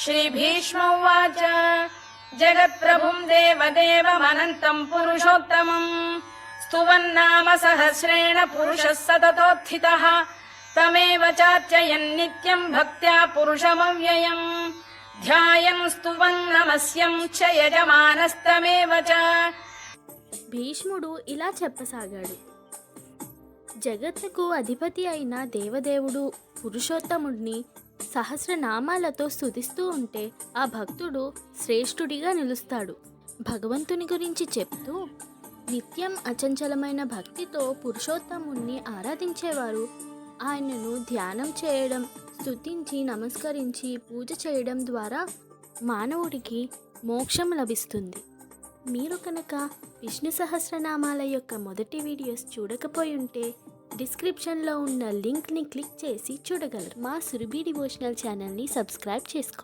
श्रीभीष्मोवाच जगत्प्रभुम् देवदेवमनन्तम् पुरुषोत्तमम् स्तुवन्नाम सहस्रेण पुरुषः सततोत्थितः तमेव चार्चयन् नित्यम् भक्त्या पुरुषमव्ययम् ध्यायन् स्तुवन् नमस्यम् च यजमानस्तमेव च భీష్ముడు ఇలా చెప్పసాగాడు జగత్తుకు అధిపతి అయిన దేవదేవుడు పురుషోత్తముడిని సహస్రనామాలతో స్తుతిస్తూ ఉంటే ఆ భక్తుడు శ్రేష్ఠుడిగా నిలుస్తాడు. భగవంతుని గురించి చెప్తూ నిత్యం అచంచలమైన భక్తితో పురుషోత్తముణ్ణి ఆరాధించేవారు. ఆయనను ధ్యానం చేయడం స్తుతించి నమస్కరించి పూజ చేయడం ద్వారా మానవుడికి మోక్షం లభిస్తుంది. మీరు కనుక విష్ణు సహస్రనామాల యొక్క మొదటి వీడియోస్ చూడకపోయి ఉంటే డిస్క్రిప్షన్లో ఉన్న లింక్ని క్లిక్ చేసి చూడగలరు. మా సురభి డివోషనల్ ఛానల్ని సబ్స్క్రైబ్ చేసుకోండి.